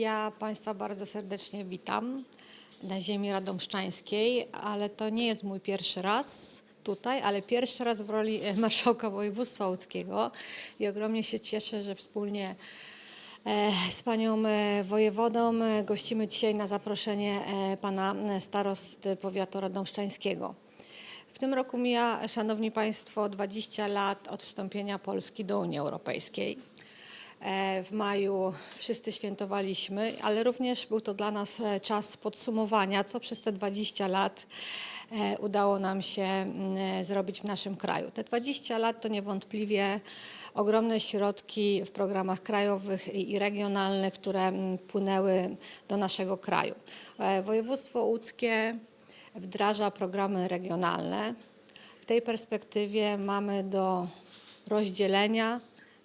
Ja Państwa bardzo serdecznie witam na ziemi radomszczańskiej, ale to nie jest mój pierwszy raz tutaj, ale pierwszy raz w roli e, marszałka województwa łódzkiego i ogromnie się cieszę, że wspólnie e, z panią e, wojewodą gościmy dzisiaj na zaproszenie pana starosty powiatu radomszczańskiego. W tym roku mija, Szanowni Państwo, 20 lat od wstąpienia Polski do Unii Europejskiej. E, W maju wszyscy świętowaliśmy, ale również był to dla nas e, czas podsumowania, co przez te 20 lat e, udało nam się mm, zrobić w naszym kraju. Te 20 lat to niewątpliwie ogromne środki w programach krajowych i regionalnych, które mm, płynęły do naszego kraju. Województwo łódzkie wdraża programy regionalne. W tej perspektywie mamy do rozdzielenia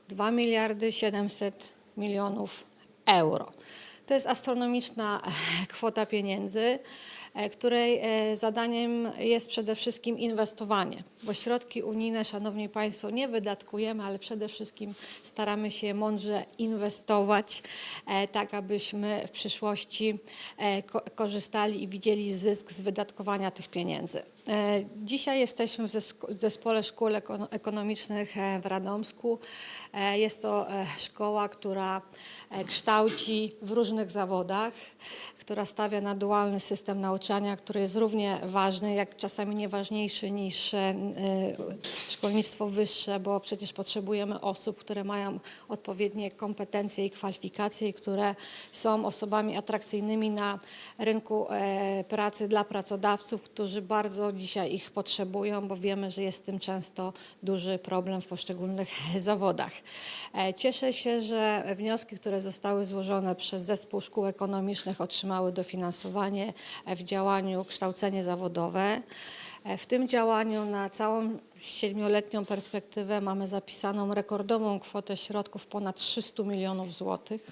2 miliardy 700 milionów euro. To jest astronomiczna kwota pieniędzy, której e, zadaniem jest przede wszystkim inwestowanie, bo środki unijne, Szanowni Państwo, nie wydatkujemy, ale przede wszystkim staramy się mądrze inwestować, e, tak abyśmy w przyszłości e, ko- korzystali i widzieli zysk z wydatkowania tych pieniędzy. E, Dzisiaj jesteśmy w Zespole Szkół Eko- Ekonomicznych e, w Radomsku. E, Jest to e, szkoła, która e, kształci w różnych zawodach, która stawia na dualny system nauczania, który jest równie ważny, jak czasami nieważniejszy niż e, szkolnictwo wyższe, bo przecież potrzebujemy osób, które mają odpowiednie kompetencje i kwalifikacje, i które są osobami atrakcyjnymi na rynku e, pracy dla pracodawców, którzy bardzo dzisiaj ich potrzebują, bo wiemy, że jest z tym często duży problem w poszczególnych zawodach. E, Cieszę się, że wnioski, które zostały złożone przez Zespół Szkół Ekonomicznych otrzymały dofinansowanie e, w działaniu kształcenie zawodowe. E, W tym działaniu na całą siedmioletnią perspektywę mamy zapisaną rekordową kwotę środków ponad 300 milionów złotych.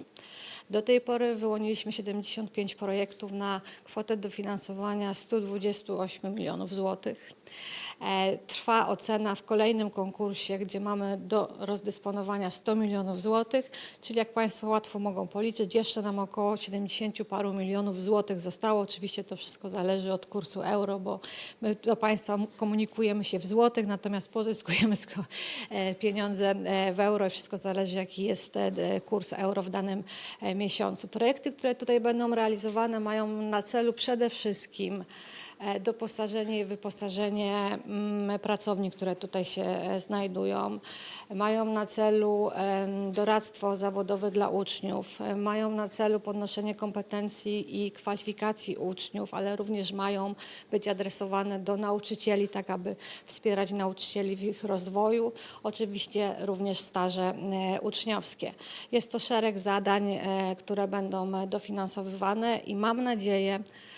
Do tej pory wyłoniliśmy 75 projektów na kwotę dofinansowania 128 milionów złotych. E, Trwa ocena w kolejnym konkursie, gdzie mamy do rozdysponowania 100 milionów złotych, czyli jak Państwo łatwo mogą policzyć, jeszcze nam około 70 paru milionów złotych zostało. Oczywiście to wszystko zależy od kursu euro, bo my do Państwa komunikujemy się w złotych, natomiast pozyskujemy e, pieniądze e, w euro i wszystko zależy jaki jest kurs euro w danym miesiącu. Projekty, które tutaj będą realizowane mają na celu przede wszystkim doposażenie i wyposażenie mm, pracowni, które tutaj się e, znajdują. Mają na celu doradztwo zawodowe dla uczniów, e, mają na celu podnoszenie kompetencji i kwalifikacji uczniów, ale również mają być adresowane do nauczycieli, tak aby wspierać nauczycieli w ich rozwoju. Oczywiście również staże e, uczniowskie. Jest to szereg zadań, e, które będą e, dofinansowywane i mam nadzieję, e,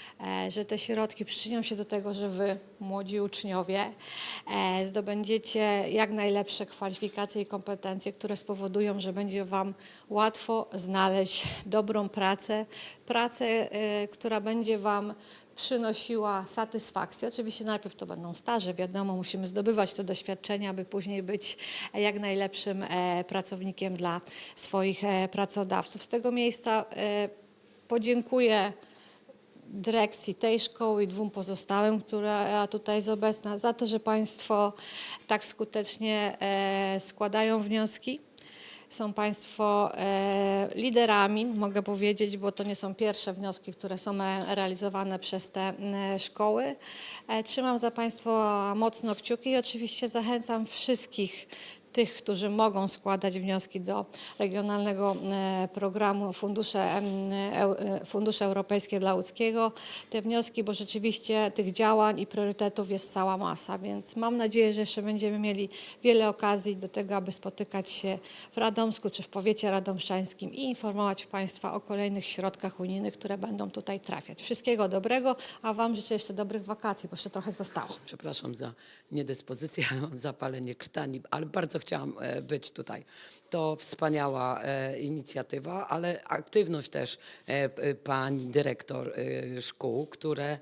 że te środki przyczynią się do tego, że Wy, młodzi uczniowie, e, zdobędziecie jak najlepsze kwalifikacje i kompetencje, które spowodują, że będzie Wam łatwo znaleźć dobrą pracę, pracę, e, która będzie Wam przynosiła satysfakcję. Oczywiście najpierw to będą staże, wiadomo, musimy zdobywać to doświadczenie, aby później być jak najlepszym e, pracownikiem dla swoich e, pracodawców. Z tego miejsca e, podziękuję dyrekcji tej szkoły i dwóm pozostałym, która tutaj jest obecna, za to, że Państwo tak skutecznie e, składają wnioski. Są Państwo e, liderami, mogę powiedzieć, bo to nie są pierwsze wnioski, które są e, realizowane przez te szkoły. Trzymam za Państwo mocno kciuki i oczywiście zachęcam wszystkich tych, którzy mogą składać wnioski do regionalnego e, programu Fundusze, Eu- e, Fundusze Europejskie dla Łódzkiego. Te wnioski, bo rzeczywiście tych działań i priorytetów jest cała masa, więc mam nadzieję, że jeszcze będziemy mieli wiele okazji do tego, aby spotykać się w Radomsku czy w powiecie radomszczańskim i informować Państwa o kolejnych środkach unijnych, które będą tutaj trafiać. Wszystkiego dobrego, a Wam życzę jeszcze dobrych wakacji, bo jeszcze trochę zostało. Przepraszam za niedyspozycję, mam zapalenie krtani, ale bardzo chciałam e, być tutaj. To wspaniała e, inicjatywa, ale aktywność też e, pani dyrektor szkół, które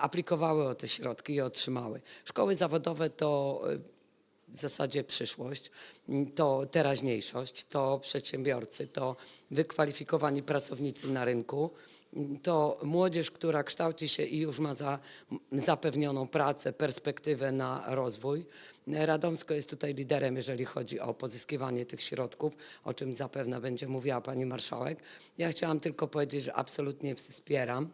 aplikowały o te środki i otrzymały. Szkoły zawodowe to w zasadzie przyszłość, to teraźniejszość, to przedsiębiorcy, to wykwalifikowani pracownicy na rynku, to młodzież, która kształci się i już ma za, zapewnioną pracę, perspektywę na rozwój. Radomsko jest tutaj liderem, jeżeli chodzi o pozyskiwanie tych środków, o czym zapewne będzie mówiła pani marszałek. Ja chciałam tylko powiedzieć, że absolutnie wspieram.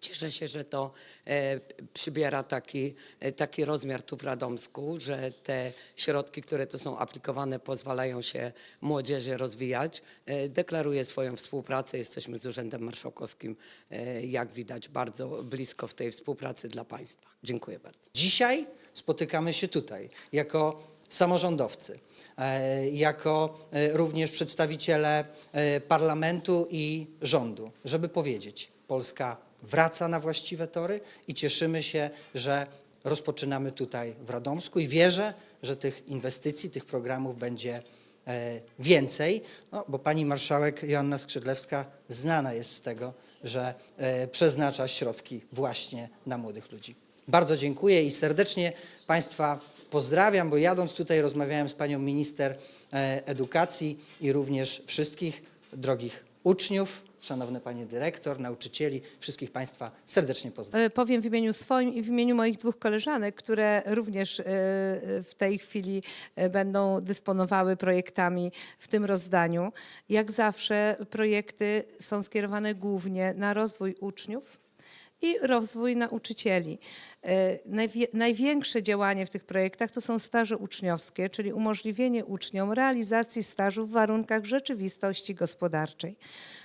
Cieszę się, że to e, przybiera taki, e, taki rozmiar tu w Radomsku, że te środki, które tu są aplikowane, pozwalają się młodzieży rozwijać. E, deklaruję swoją współpracę. Jesteśmy z Urzędem Marszałkowskim, e, jak widać, bardzo blisko w tej współpracy dla państwa. Dziękuję bardzo. Dzisiaj spotykamy się tutaj jako samorządowcy, e, jako e, również przedstawiciele e, parlamentu i rządu, żeby powiedzieć, Polska wraca na właściwe tory i cieszymy się, że rozpoczynamy tutaj w Radomsku i wierzę, że tych inwestycji, tych programów będzie e, więcej, no, bo pani marszałek Joanna Skrzydlewska znana jest z tego, że e, przeznacza środki właśnie na młodych ludzi. Bardzo dziękuję i serdecznie Państwa pozdrawiam, bo jadąc tutaj rozmawiałem z panią minister e, edukacji i również wszystkich drogich uczniów, szanowny panie dyrektor, nauczycieli, wszystkich Państwa serdecznie pozdrawiam. E, Powiem w imieniu swoim i w imieniu moich dwóch koleżanek, które również e, w tej chwili e, będą dysponowały projektami w tym rozdaniu. Jak zawsze projekty są skierowane głównie na rozwój uczniów i rozwój nauczycieli. E, Największe działanie w tych projektach to są staże uczniowskie, czyli umożliwienie uczniom realizacji stażu w warunkach rzeczywistości gospodarczej.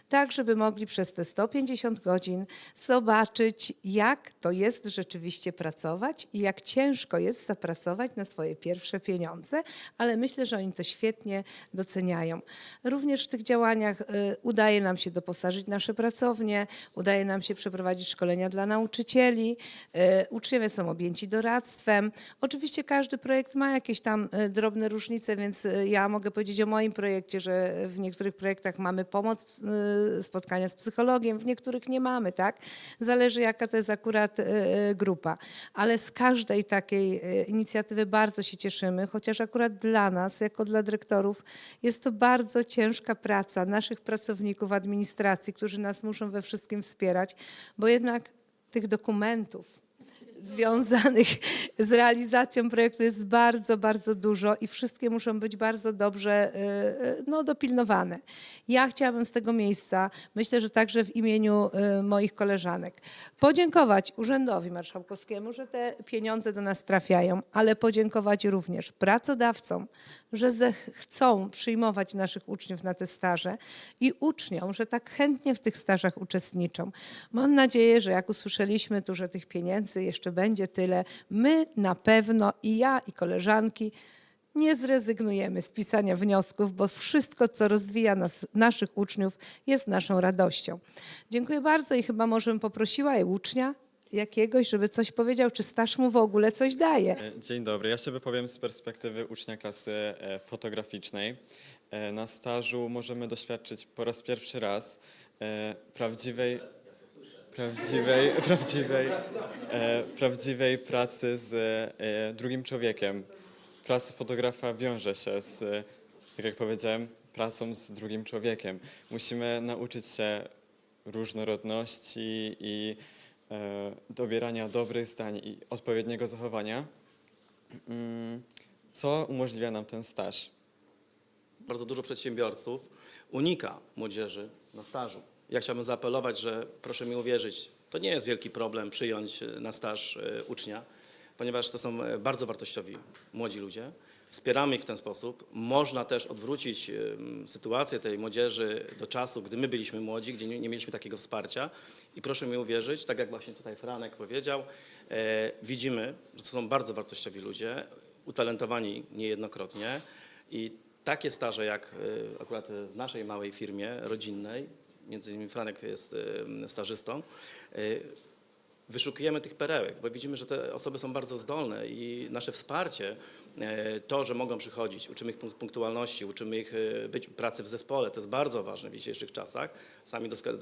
Tak, żeby mogli przez te 150 godzin zobaczyć, jak to jest rzeczywiście pracować i jak ciężko jest zapracować na swoje pierwsze pieniądze, ale myślę, że oni to świetnie doceniają. Również w tych działaniach y, udaje nam się doposażyć nasze pracownie, udaje nam się przeprowadzić szkolenia dla nauczycieli, y, uczniowie są objęci doradztwem. Oczywiście każdy projekt ma jakieś tam y, drobne różnice, więc y, ja mogę powiedzieć o moim projekcie, że w niektórych projektach mamy pomoc, spotkania z psychologiem, w niektórych nie mamy, tak? Zależy jaka to jest akurat grupa. Ale z każdej takiej inicjatywy bardzo się cieszymy, chociaż akurat dla nas, jako dla dyrektorów, jest to bardzo ciężka praca naszych pracowników administracji, którzy nas muszą we wszystkim wspierać, bo jednak tych dokumentów związanych z realizacją projektu jest bardzo, bardzo dużo i wszystkie muszą być bardzo dobrze y, y, no, dopilnowane. Ja chciałabym z tego miejsca, myślę, że także w imieniu y, moich koleżanek, podziękować Urzędowi Marszałkowskiemu, że te pieniądze do nas trafiają, ale podziękować również pracodawcom, że chcą przyjmować naszych uczniów na te staże i uczniom, że tak chętnie w tych stażach uczestniczą. Mam nadzieję, że jak usłyszeliśmy tu, że tych pieniędzy jeszcze będzie tyle, my na pewno i ja i koleżanki nie zrezygnujemy z pisania wniosków, bo wszystko, co rozwija nas, naszych uczniów, jest naszą radością. Dziękuję bardzo i chyba może bym poprosiła ucznia jakiegoś, żeby coś powiedział, czy staż mu w ogóle coś daje. E, Dzień dobry. Ja się wypowiem z perspektywy ucznia klasy e, fotograficznej. E, Na stażu możemy doświadczyć po raz pierwszy raz prawdziwej, prawdziwej, prawdziwej, e, prawdziwej pracy z e, drugim człowiekiem. Praca fotografa wiąże się z, tak jak powiedziałem, pracą z drugim człowiekiem. Musimy nauczyć się różnorodności i e, dobierania dobrych zdań i odpowiedniego zachowania. Mm, Co umożliwia nam ten staż? bardzo dużo przedsiębiorców unika młodzieży na stażu. Ja chciałbym zaapelować, że proszę mi uwierzyć, to nie jest wielki problem przyjąć e, na staż e, ucznia, ponieważ to są e, bardzo wartościowi młodzi ludzie. Wspieramy ich w ten sposób. Można też odwrócić sytuację tej młodzieży do czasu, gdy my byliśmy młodzi, gdzie nie, mieliśmy takiego wsparcia. I proszę mi uwierzyć, tak jak właśnie tutaj Franek powiedział, widzimy, że to są bardzo wartościowi ludzie, utalentowani niejednokrotnie i takie staże jak akurat w naszej małej firmie rodzinnej, między innymi Franek jest stażystą, y, wyszukujemy tych perełek, bo widzimy, że te osoby są bardzo zdolne i nasze wsparcie, e, to, że mogą przychodzić, uczymy ich punk- punktualności, uczymy ich e, być, pracy w zespole, to jest bardzo ważne w dzisiejszych czasach. Sami doskonale,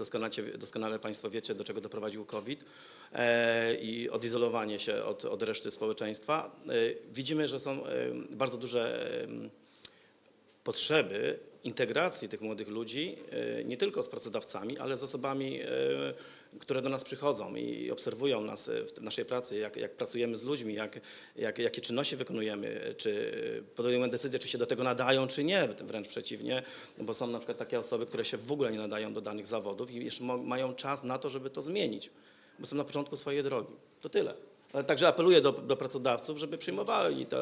doskonale Państwo wiecie, do czego doprowadził COVID e, i odizolowanie się od, od reszty społeczeństwa. E, Widzimy, że są e, bardzo duże potrzeby integracji tych młodych ludzi e, nie tylko z pracodawcami, ale z osobami, e, które do nas przychodzą i obserwują nas e, w naszej pracy, jak, jak pracujemy z ludźmi, jak, jak, jakie czynności wykonujemy, czy podejmujemy decyzję, czy się do tego nadają, czy nie, wręcz przeciwnie, bo są na przykład takie osoby, które się w ogóle nie nadają do danych zawodów i jeszcze mają czas na to, żeby to zmienić, bo są na początku swojej drogi. To tyle. Ale także apeluję do, do pracodawców, żeby przyjmowali te,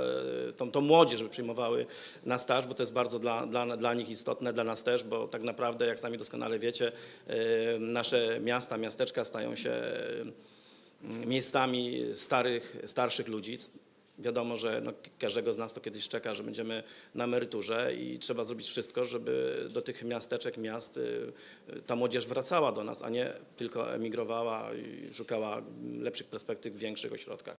tą, tą młodzież, żeby przyjmowały na staż, bo to jest bardzo dla, dla, dla nich istotne, dla nas też, bo tak naprawdę, jak sami doskonale wiecie, e, nasze miasta, miasteczka stają się e, miejscami starych, starszych ludzi. Wiadomo, że no, każdego z nas to kiedyś czeka, że będziemy na emeryturze i trzeba zrobić wszystko, żeby do tych miasteczek, miast y, y, ta młodzież wracała do nas, a nie tylko emigrowała i szukała lepszych perspektyw w większych ośrodkach.